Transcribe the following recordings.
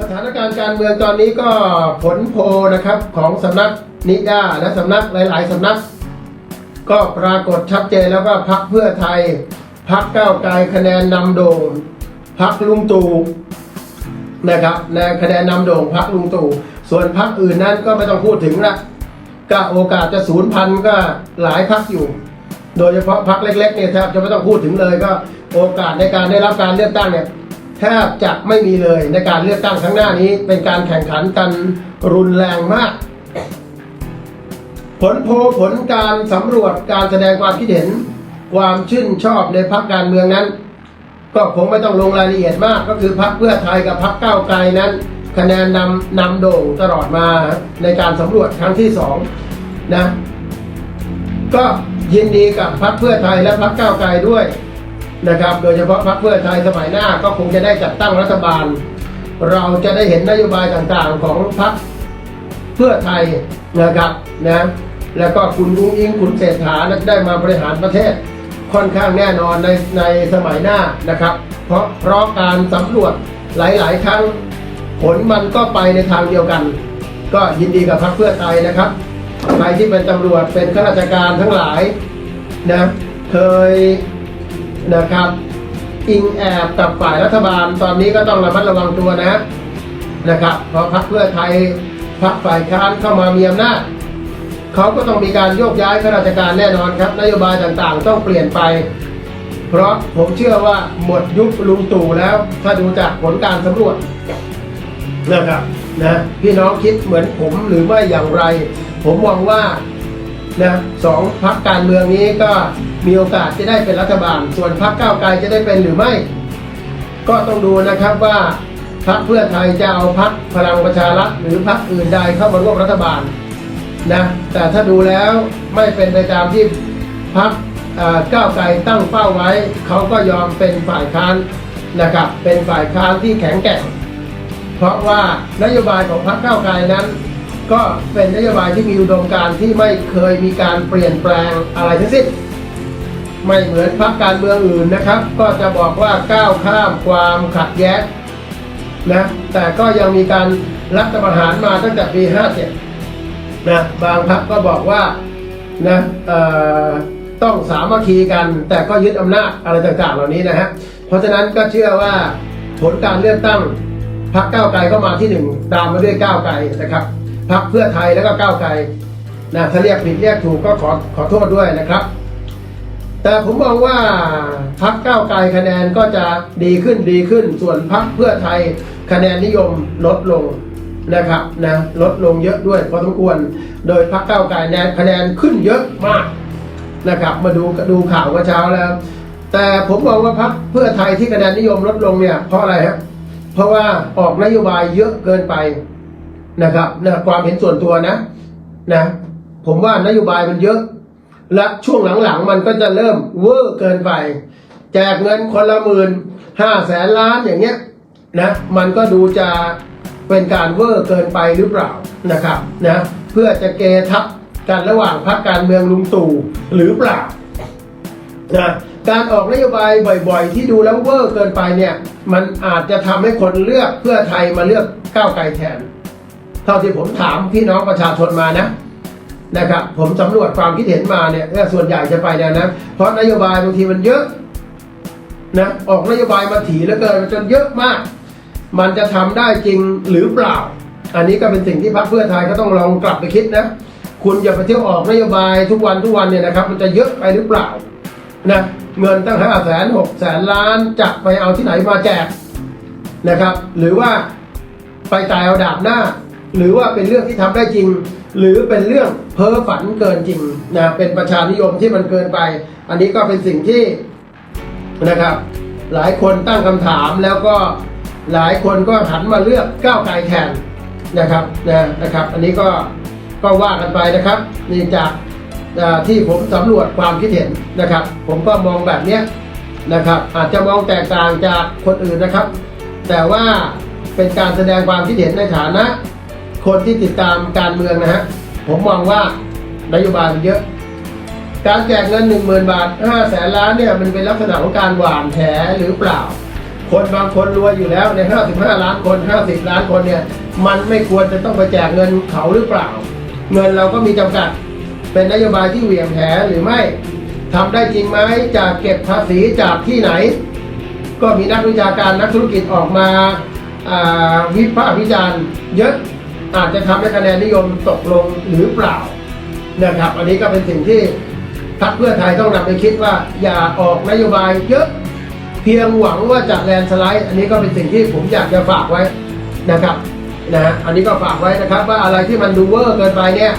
สถานการณ์การเมืองตอนนี้ก็ผลโพนะครับของสำนักนิด้าและสำนักหลาย ๆสำนัก ก็ปรากฏชัดเจนแล้วว่าพักเพื่อไทย พักก้าวไกลคะแนนนำโด่งพักลุงตู่นะครับในคะแนนนำโด่งพักลุงตู่ส่วนพักอื่นนั้นก็ไม่ต้องพูดถึงละก็โอกาสจะศูนย์พันก็หลายพักอยู่ โดยเฉพาะพักเล็ก ๆ เนี่ยแทบจะไม่ต้องพูดถึงเลยก็โอกาสในการได้รับการเลือกตั้งเนี่ย แทบจะไม่มีเลยในการเลือกตั้งครั้งหน้านี้ เป็นการแข่งขันกันรุนแรงมาก ผลโพลผลการสำรวจการแสดงความคิดเห็น ความชื่นชอบในพรรคการเมืองนั้น ก็คงไม่ต้องลงรายละเอียดมาก ก็คือพรรคเพื่อไทยกับพรรคก้าวไกลนั้น คะแนนนำนำโด่งตลอดมาในการสำรวจครั้งที่สองนะก็ยินดีกับพรรคเพื่อไทยและพรรคก้าวไกลด้วย นะครับ โดยเฉพาะพรรคเพื่อไทยสมัยหน้าก็คงจะได้จัดตั้งรัฐบาล เราจะได้เห็นนโยบายต่างๆของพรรคเพื่อไทยนะครับนะแล้วก็คุณลุงอิงคุณเศรษฐาได้มาบริหารประเทศค่อนข้างแน่นอนในในสมัยหน้านะครับ เพราะเพราะการสำรวจหลายๆ ครั้งผลมันก็ไปในทางเดียวกัน ก็ยินดีกับพรรคเพื่อไทยนะครับใครที่เป็นตำรวจเป็นข้าราชการทั้งหลายนะเคย นะครับ อิงแอบกับฝ่ายรัฐบาลตอนนี้ก็ต้องระมัดระวังตัวนะนะครับเพราะพรรคเพื่อไทยพรรคฝ่ายค้านเข้ามามีอำนาจเขาก็ต้องมีการโยกย้ายข้าราชการแน่นอนครับ นโยบายต่างๆ ต้องเปลี่ยนไป เพราะผมเชื่อว่าหมดยุคลุงตู่แล้ว ถ้าดูจากผลการสำรวจนะครับนะพี่น้องคิดเหมือนผมหรือไม่อย่างไร ผมมองว่า นะสองพรรคการเมืองนี้ก็มีโอกาสจะได้เป็นรัฐบาล ส่วนพรรคก้าวไกลจะได้เป็นหรือไม่ ก็ต้องดูนะครับว่าพรรคเพื่อไทยจะเอาพรรคพลังประชารัฐหรือพรรคอื่นใดเข้ามาร่วมรัฐบาลนะแต่ถ้าดูแล้วไม่เป็นไปตามที่พรรคเก้าวไกลตั้งเป้าไว้ เขาก็ยอมเป็นฝ่ายค้านนะครับเป็นฝ่ายค้านที่แข็งแกร่ง เพราะว่านโยบายของพรรคก้าวไกลนั้น ก็เป็นนโยบายที่มีอุดมการณ์ที่ไม่เคยมีการเปลี่ยนแปลงอะไรทั้งสิ้นไม่เหมือนพรรคการเมืองอื่นนะครับ ก็จะบอกว่าก้าวข้ามความขัดแย้งนะแต่ก็ยังมีการรัฐประหารมาตั้งแต่ปี 57นะบางพรรคก็บอกว่านะเออต้องสามัคคีกัน แต่ก็ยึดอำนาจอะไรต่างๆ เหล่านี้นะฮะเพราะฉะนั้นก็เชื่อว่าผลการเลือกตั้งพรรคก้าวไกลก็มาที่หนึ่งตามมาด้วยก้าวไกลนะครับ พรรคเพื่อไทยแล้วก็ก้าวไกลนะถ้าเรียกผิดเรียกถูกก็ขอขอโทษด้วยนะครับ แต่ผมมองว่าพักก้าวไกลคะแนนก็จะดีขึ้นดีขึ้น ส่วนพักเพื่อไทยคะแนนนิยมลดลงนะครับนะลดลงเยอะด้วยพอสมควร โดยพักก้าวไกลแนนคะแนนขึ้นเยอะมากนะครับมาดูดูข่าวเมื่อเช้าแล้ว แต่ผมมองว่าพักเพื่อไทยที่คะแนนนิยมลดลงเนี่ยเพราะอะไรครับเพราะว่าออกนโยบายเยอะเกินไป นะครับนะความเห็นส่วนตัวนะนะ ผมว่านโยบายมันเยอะ และช่วงหลังๆ มันก็จะเริ่มเวอร์เกินไป แจกเงินคนละหมื่นห้าแสนล้านอย่างเงี้ยนะมันก็ดูจะเป็นการเวอร์เกินไปหรือเปล่านะครับนะเพื่อจะเกทับกันระหว่างพรรคการเมืองลุงตู่หรือเปล่านะการออกนโยบายบ่อยๆ ที่ดูแล้วเวอร์เกินไปเนี่ย มันอาจจะทำให้คนเลือกเพื่อไทยมาเลือกก้าวไกลแทน เท่าที่ผมถามพี่น้องประชาชนมานะนะครับผมสำรวจความคิดเห็นมาเนี่ยส่วนใหญ่จะไปแนวนั้นเพราะนโยบายบางทีมันเยอะนะออกนโยบายมาถี่แล้วเกินจนเยอะมาก มันจะทำได้จริงหรือเปล่า อันนี้ก็เป็นสิ่งที่พรรคเพื่อไทยก็ต้องลองกลับไปคิดนะคุณอย่าไปเที่ยวออกนโยบายทุกวันทุกวันเนี่ยนะครับ มันจะเยอะไปหรือเปล่านะเงินตั้งห้าแสนหกแสนล้านจะไปเอาที่ไหนมาแจกนะครับ หรือว่าไปตายเอาดาบหน้า หรือว่าเป็นเรื่องที่ทำได้จริง หรือเป็นเรื่องเพ้อฝันเกินจริงนะเป็นประชานิยมที่มันเกินไป อันนี้ก็เป็นสิ่งที่นะครับ หลายคนตั้งคำถามแล้วก็หลายคนก็หันมาเลือกก้าวไกลแทนนะครับนะนะครับ อันนี้ก็ก็ว่ากันไปนะครับนี่จากที่ผมสำรวจความคิดเห็นนะครับ ผมก็มองแบบเนี้ยนะครับ อาจจะมองแตกต่างจากคนอื่นนะครับ แต่ว่าเป็นการแสดงความคิดเห็นในฐานะ คนที่ติดตามการเมืองนะฮะ ผมมองว่านโยบายมันเยอะ การแจกเงิน 1 0,000 บาท5แสนล้านเนี่ยมันเป็นลักษณะของการหวานแหหรือเปล่า คนบางคนรวยอยู่แล้วใน 55 ล้านคน 50 ล้านคนเนี่ยมันไม่ควรจะต้องไปแจกเงินเขาหรือเปล่า เงินเราก็มีจำกัดเป็นนโยบายที่เหวี่ยงแหหรือไม่ทำได้จริงไหมจะเก็บภาษีจากที่ไหน ก็มีนักวิชาการนักธุรกิจออกมาวิพากษ์วิจารณ์เยอะ อาจจะทำให้คะแนนนิยมตกลงหรือเปล่านะครับ อันนี้ก็เป็นสิ่งที่พรรคเพื่อไทยต้องนำไปคิดว่าอย่าออกนโยบายเยอะเพียงหวังว่าจะแลนด์สไลด์ อันนี้ก็เป็นสิ่งที่ผมอยากจะฝากไว้นะครับนะฮะอันนี้ก็ฝากไว้นะครับว่าอะไรที่มันดูเวอร์เกินไปเนี่ย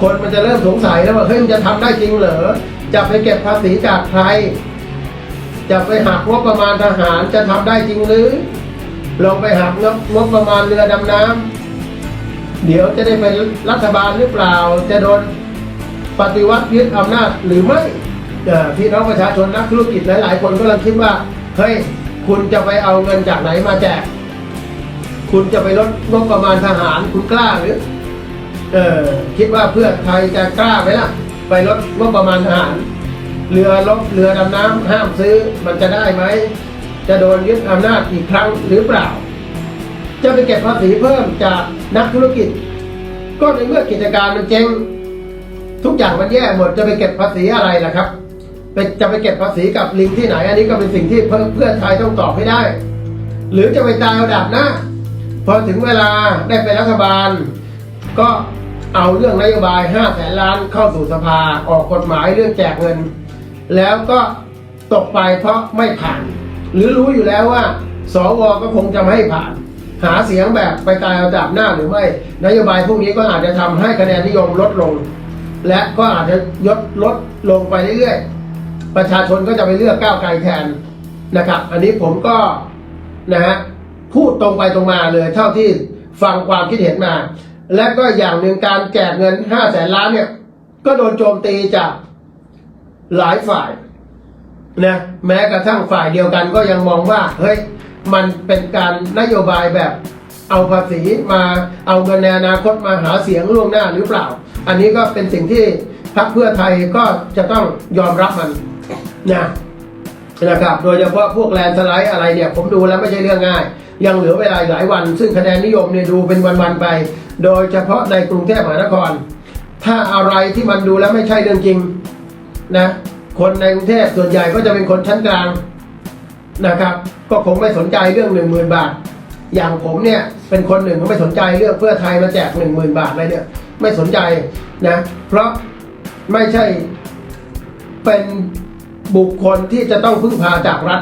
คนมันจะเริ่มสงสัยแล้วว่าเฮ้ยมันจะทำได้จริงเหรอจะไปเก็บภาษีจากใคร จะไปหักงบประมาณทหารจะทำได้จริงหรือลองไปหักงบงบประมาณเรือดำน้ำ เดี๋ยวจะได้เป็นรัฐบาลหรือเปล่า จะโดนปฏิวัติยึดอำนาจหรือไม่พี่น้องประชาชนนักธุรกิจหลาย ๆ คนก็กำลังคิดว่าเฮ้ยคุณจะไปเอาเงินจากไหนมาแจก คุณจะไปลดงบประมาณทหารคุณกล้าหรือเออคิดว่าเพื่อไทยจะกล้าไหมล่ะ ไปลดงบประมาณทหาร เรือลบเรือดำน้ำห้ามซื้อมันจะได้ไหม จะโดนยึดอำนาจอีกครั้งหรือเปล่า จะไปเก็บภาษีเพิ่มจากนักธุรกิจ ก็ในเมื่อกิจการมันเจ๊งทุกอย่างมันแย่หมดจะไปเก็บภาษีอะไรล่ะครับไปจะไปเก็บภาษีกับลิงที่ไหน อันนี้ก็เป็นสิ่งที่เพื่อเพื่อไทยต้องตอบให้ได้ หรือจะไปตายเอาดาบหน้าพอถึงเวลาได้เป็นรัฐบาล ก็เอาเรื่องนโยบาย5แสนล้านเข้าสู่สภาออกกฎหมายเรื่องแจกเงิน แล้วก็ตกไปเพราะไม่ผ่าน หรือรู้อยู่แล้วว่าสวก็คงจะไม่ให้ผ่าน หาเสียงแบบไปตายเอาดาบหน้าหรือไม่ นโยบายพวกนี้ก็อาจจะทำให้คะแนนนิยมลดลง และก็อาจจะยดลดลงไปเรื่อยๆ ประชาชนก็จะไปเลือกก้าวไกลแทนนะครับ อันนี้ผมก็นะฮะพูดตรงไปตรงมาเลย เท่าที่ฟังความคิดเห็นมา และก็อย่างหนึ่งการแจกเงินห้าแสนล้านเนี่ย ก็โดนโจมตีจากหลายฝ่ายนะแม้กระทั่งฝ่ายเดียวกันก็ยังมองว่าเฮ้ย มันเป็นการนโยบายแบบเอาภาษีมาเอาเงินในอนาคตมาหาเสียงล่วงหน้าหรือเปล่า อันนี้ก็เป็นสิ่งที่พรรคเพื่อไทยก็จะต้องยอมรับมันนะนะครับ โดยเฉพาะพวกแลนสไลด์อะไรเนี่ย ผมดูแล้วไม่ใช่เรื่องง่าย ยังเหลือเวลาหลายวัน ซึ่งคะแนนนิยมเนี่ยดูเป็นวันๆไป โดยเฉพาะในกรุงเทพมหานคร ถ้าอะไรที่มันดูแล้วไม่ใช่เรื่องจริงนะคนในกรุงเทพส่วนใหญ่ก็จะเป็นคนชั้นกลาง นะครับ ก็คงไม่สนใจเรื่องหนึ่งหมื่นบาท อย่างผมเนี่ยเป็นคนหนึ่งก็ไม่สนใจเรื่องเพื่อไทยมาแจกหนึ่งหมื่นบาทอะไรเนี่ยไม่สนใจนะเพราะไม่ใช่เป็นบุคคลที่จะต้องพึ่งพาจากรัฐ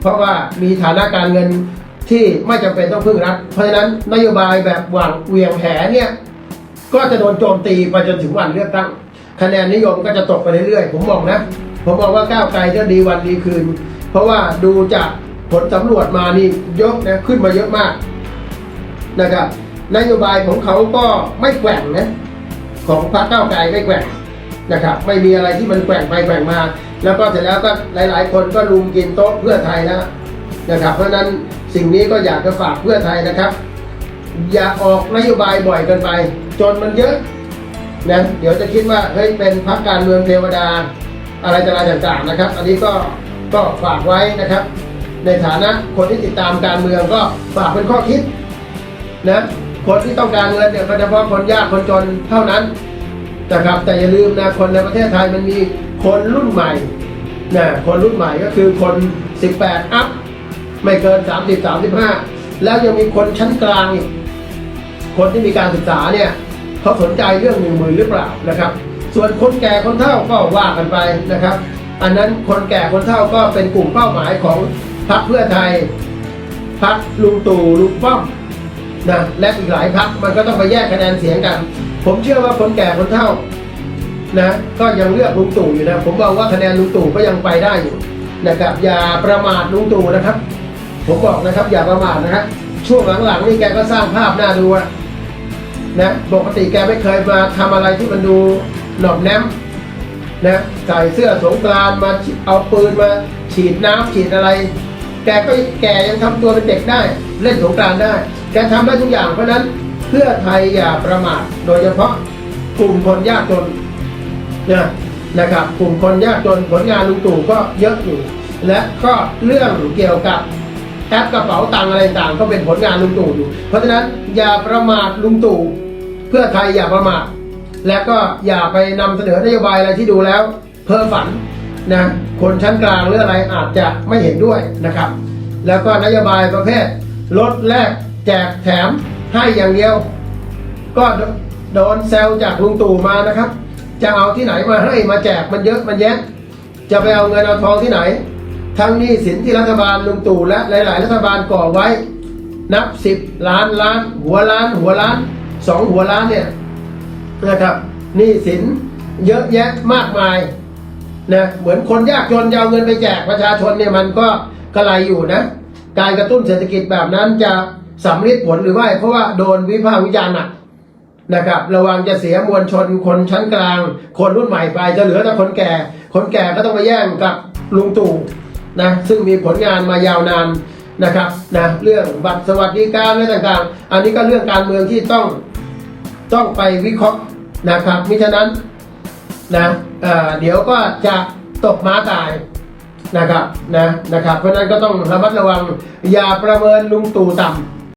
เพราะว่ามีฐานะการเงินที่ไม่จำเป็นต้องพึ่งรัฐ เพราะฉะนั้นนโยบายแบบหว่างเวียงแหเนี่ยก็จะโดนโจมตีไปจนถึงวันเลือกตั้ง คะแนนนิยมก็จะตกไปเรื่อยๆ ผมบอกนะ ผมบอกว่าก้าวไกลจะดีวันดีคืน เพราะว่าดูจากผลสำรวจมานี่เยกนะขึ้นมาเยอะมากนะครับนโยบายของเขาก็ไม่แกว่งนะของพรรคเก้าไกลไม่แกว่งนะครับ ไม่มีอะไรที่มันแกว่งไปแกว่งมา แล้วก็เสร็จแล้วก็หลาย ๆ คนก็ลุมกินโต๊ะเพื่อไทยแล้วนะครับ เพราะฉะนั้นสิ่งนี้ก็อยากจะฝากเพื่อไทยนะครับ อย่าออกนโยบายบ่อยเกินไป จนมันเยอะนะเดี๋ยวจะคิดว่าเฮ้ยเป็นพรรคการเมืองเทวดา อะไรต่างๆนะครับ อันนี้ก็ ก็ฝากไว้นะครับ ในฐานะคนที่ติดตามการเมืองก็ฝากเป็นข้อคิดนะคนที่ต้องการเงินเนี่ยก็เฉพาะคนยากคนจนเท่านั้นนะครับแต่อย่าลืมนะคนในประเทศไทยมันมีคนรุ่นใหม่นะคนรุ่นใหม่ก็คือคน 18 อัพ ไม่เกิน 30 35 แล้วยังมีคนชั้นกลางอีกคนที่มีการศึกษาเนี่ยเขาสนใจเรื่องหนึ่งหมื่นหรือเปล่านะครับ ส่วนคนแก่คนเฒ่าก็ว่ากันไปนะครับ อันนั้นคนแก่คนเฒ่าก็เป็นกลุ่มเป้าหมายของพรรคเพื่อไทยพรรคลุงตู่ลุงป้อมนะและอีกหลายพรรคมันก็ต้องไปแยกคะแนนเสียงกัน ผมเชื่อว่าคนแก่คนเฒ่านะก็ยังเลือกลุงตู่อยู่นะ ผมมองว่าคะแนนลุงตู่ก็ยังไปได้อยู่นะครับ อย่าประมาทลุงตู่นะครับ ผมบอกนะครับ อย่าประมาทนะครับช่วงหลังๆนี่แกก็สร้างภาพน่าดูนะปกติแกไม่เคยมาทำอะไรที่มันดูหนอบแนม นะใส่เสื้อสงกรานมาเอาปืนมาฉีดน้ำฉีดอะไร แกก็แกยังทำตัวเป็นเด็กได้ เล่นสงกรานได้ แกทำได้ทุกอย่างเพราะนั้นเพื่อไทยอย่าประมาทโดยเฉพาะกลุ่มคนยากจนนะนะครับกลุ่มคนยากจนผลงานลุงตู่ก็เยอะอยู่ และก็เรื่องเกี่ยวกับแอปกระเป๋าตังอะไรต่างก็เป็นผลงานลุงตู่อยู่ เพราะฉะนั้นอย่าประมาทลุงตู่เพื่อไทยอย่าประมาท และก็อย่าไปนำเสนอนโยบายอะไรที่ดูแล้ว เพ้อฝันนะคนชั้นกลางหรืออะไรอาจจะไม่เห็นด้วยนะครับ แล้วก็นโยบายประเภทลดแลกแจกแถมให้อย่างเดียว ก็โดนแซวจากลุงตู่มานะครับ จะเอาที่ไหนมาให้มาแจกมันเยอะมันแยะ จะไปเอาเงินเอาทองที่ไหน ทั้งหนี้สินที่รัฐบาลลุงตู่และหลาย ๆ รัฐบาลก่อไว้ นับสิบล้านล้าน หัวล้าน หัวล้านสองหัวล้านเนี่ย นะครับหนี้สินเยอะแยะมากมายนะเหมือนคนยากจนจะเอาเงินไปแจกประชาชนเนี่ยมันก็กระไรอยู่นะ การกระตุ้นเศรษฐกิจแบบนั้นจะสำลิดผลหรือไม่เพราะว่าโดนวิพากษ์วิจารณ์หนักนะครับระวังจะเสียมวลชนคนชั้นกลาง คนรุ่นใหม่ไปจะเหลือแต่คนแก่ คนแก่ก็ต้องมาแย่งกับลุงตู่นะซึ่งมีผลงานมายาวนานนะครับนะเรื่องบัตรสวัสดิการอะไรต่างๆ อันนี้ก็เรื่องการเมืองที่ต้อง ต้องไปวิเคราะห์นะครับมิฉะนั้นนะเเดี๋ยวก็จะตกม้าตายนะครับนะนะครับ เพราะนั้นก็ต้องระมัดระวังอย่าประเมินลุงตู่ต่ำ